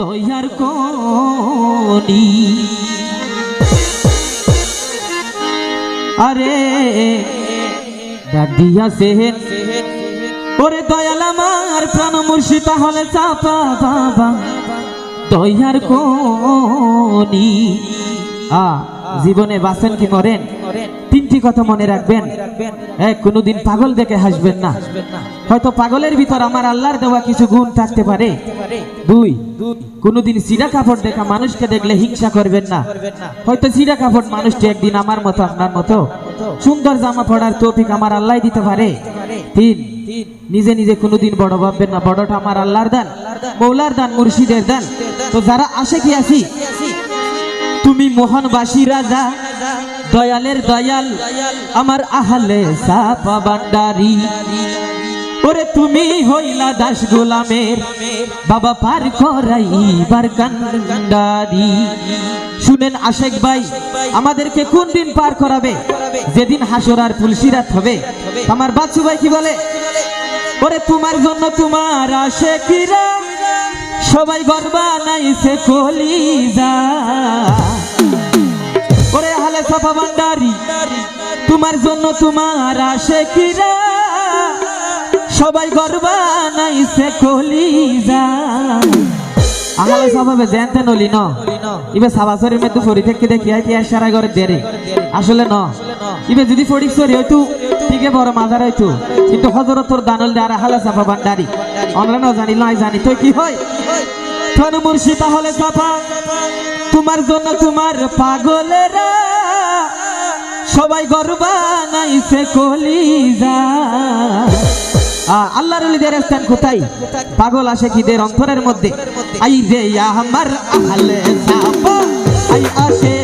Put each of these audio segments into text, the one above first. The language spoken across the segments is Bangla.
দয়ার কোনি আরে দাদিয়া সেহেন ওরে দয়াল আমার প্রাণ মুর্শিদ, তাহলে চাপা বাবা দয়ার কোনি আ, জীবনে বাসেন কি করেন? কথা মনে রাখবেন। হ্যাঁ কোনোদিন পাগল দেখে হাসবেন না। হয়তো পাগলের ভিতর আমার আল্লাহর দেওয়া কিছু গুণ থাকতে পারে। দুই, কোনোদিন সিরা কাপড় দেখা মানুষকে দেখলে হিংসা করবেন না। হয়তো সিরা কাপড় মানুষটি একদিন আমার মতো, আপনার মতো। সুন্দর জামা পড়ার তৌফিক আমার আল্লাহ দিতে পারে। তিন, নিজে নিজে কোনোদিন বড় ভাববেন না। বড়টা আমার আল্লাহর দান, মৌলার দান, মুর্শিদের দান। তো যারা আসে কি আছি, তুমি মোহনবাসী রাজা। দয়ালের দয়াল, আমার আহালে সাপা বান্ডারি ওরে তুমি হইলা দাস গোলামের, বাবা পার করাইবার কান্ডারি। শুনেন আশেক ভাই, আমাদেরকে কোন দিন পার করাবে? যেদিন হাসর আর পুলসিরাত হবে। আমার বাচ্চু ভাই কি বলে? ওরে তোমার জন্য তোমার আশেকিরা সবাই গর্বা নাইছে কলিজা। তোমার জন্য তোমার আশেকিরা সবাই গর্বা নাইছে কলিজা। আহালে সাফাবে জানতে নলি ন? ইবে সাবাসরের মধ্যে ফরি থেকে দেখি, আই তিয়ার সারা করে দেরে। আসলে ন? ইবে যদি ফড়ি সরি হয়তো ঠিকে বড় মাজার হয়তো কিন্তু হজরতর দানল দে আর আহালে সাফা ভান্ডারি। আমরা না জানি, নাই জানি। তো কি হয়? থন মুর্শি তাহলে সাফা, তোমার জন্য তোমার পাগলেরা সবাই গর্বা নাইছে কলিজা। আল্লাহর লিদের স্থান কোথায়? পাগল আসে কিদের অন্তরের মধ্যে। আই রে আমার আহলে যাব আই আসে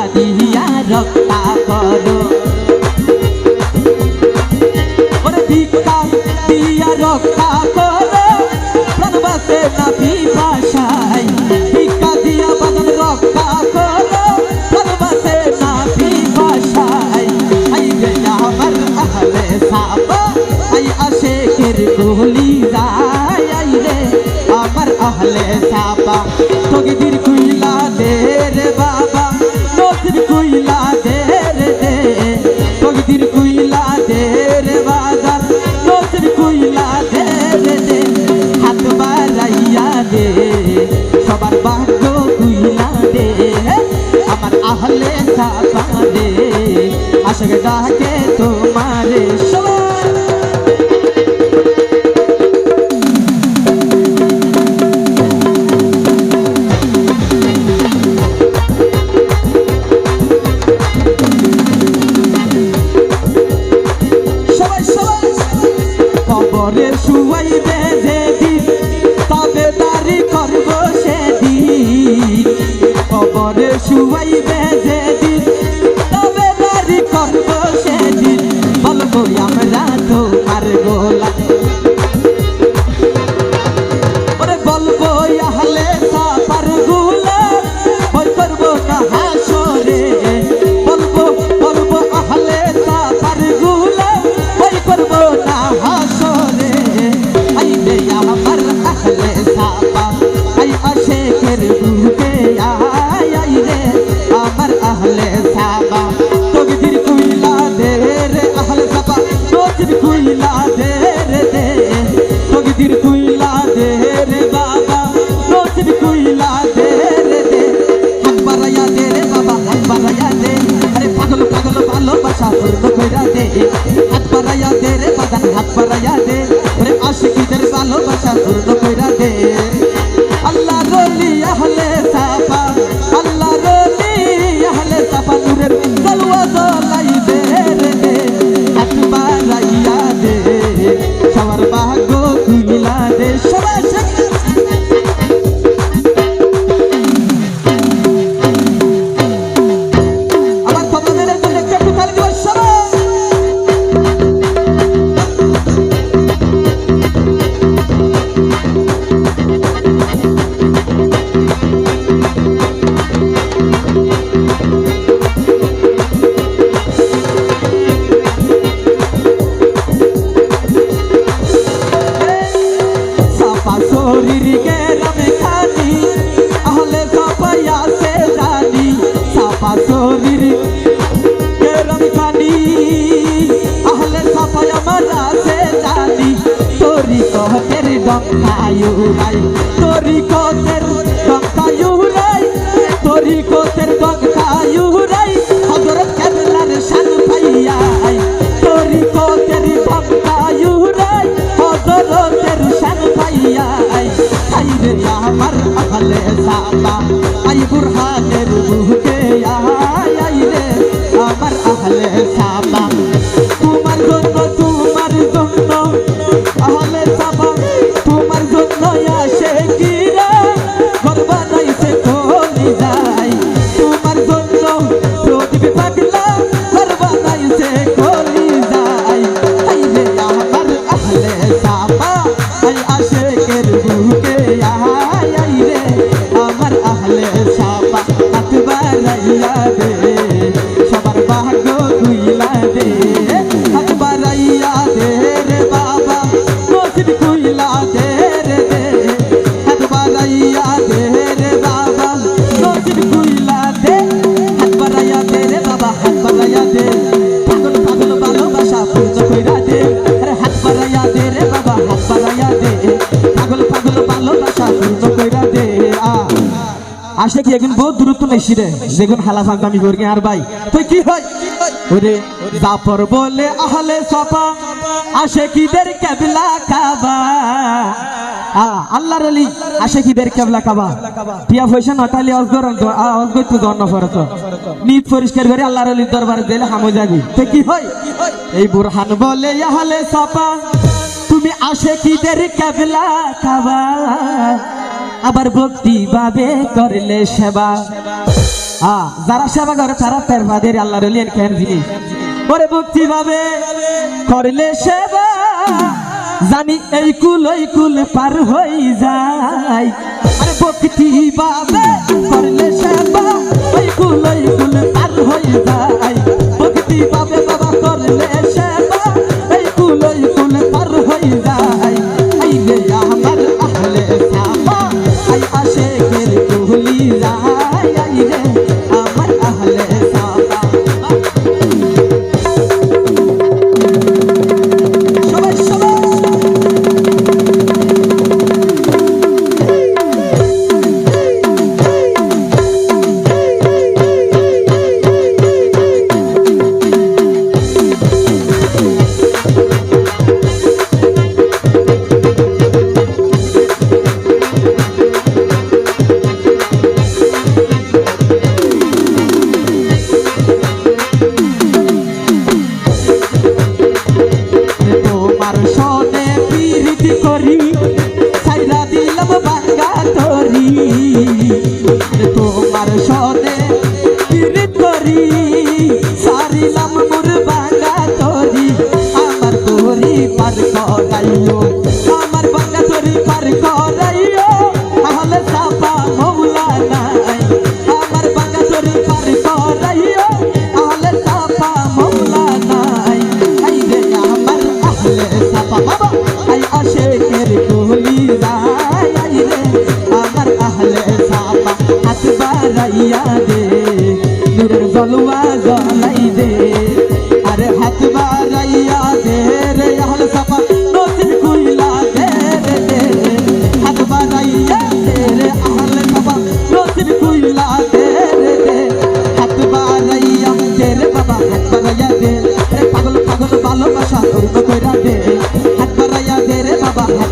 আর রক্ষা করো। ওরে ভিক্ষা দিয়া রক্ষা করো। প্রাণ বাঁচে না পিপাসায় দে সবার ভাগ্য কুইলা দে। আমার আহলে সাবা দে। আশক ডাকে তোমারে। সবাই শরীর গেলাম খানি আহলে সবাই আসে জানি সাপা শরীর গেলাম খানি আহলে সবাই আমার আসে জানি তোরি কহের দম খাই তোরি কহের baba. আসে কি? বহুত দূরত্ব নেছি রে যেগুন হালা করি আর ভাই তুই কি হয়? ওরে, জাফর বলে, আহলে সফা আসে কি দের কেবলা কাবা। আল্লাহর আসে কি বের কেবলা কাবা। টিয়া পয়সা নটালি অজগর অজগর তো জন্ম ফরত। নিত পরিষ্কার করে আল্লাহর দরবারে দিলে হামো যাবি তো কি হয়? এই বুরহান বলে, আহলে সফা, তুমি আসে কি দের কেবলা খাবা আবার ভক্তিভাবে করলে সেবা। হ্যাঁ যারা সেবা করে, তারা তার বাদের আল্লাহ রলিয়ান দিবি পরে ভক্তি ভাবে করলে সেবা, জানি এই কুল, ওই কুল পার হই যায়। আরে ভক্তিভাবে করলে সেবা, ওই কুল ওই কুল পার হই যায়। করি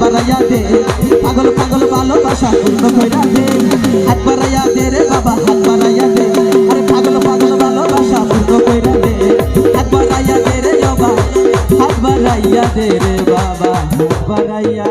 বাড়াইয়া দে পাগল পাগল ভালোবাসা পূর্ণ কইরা দে হাত বাড়াইয়া দে রে বাবা, হাত বাড়াইয়া দে আরে পাগল পাগল ভালোবাসা পূর্ণ কইরা দে হাত বাড়াইয়া দে রে বাবা, হাত বাড়াইয়া দে রে বাবা, হাত বাড়াইয়া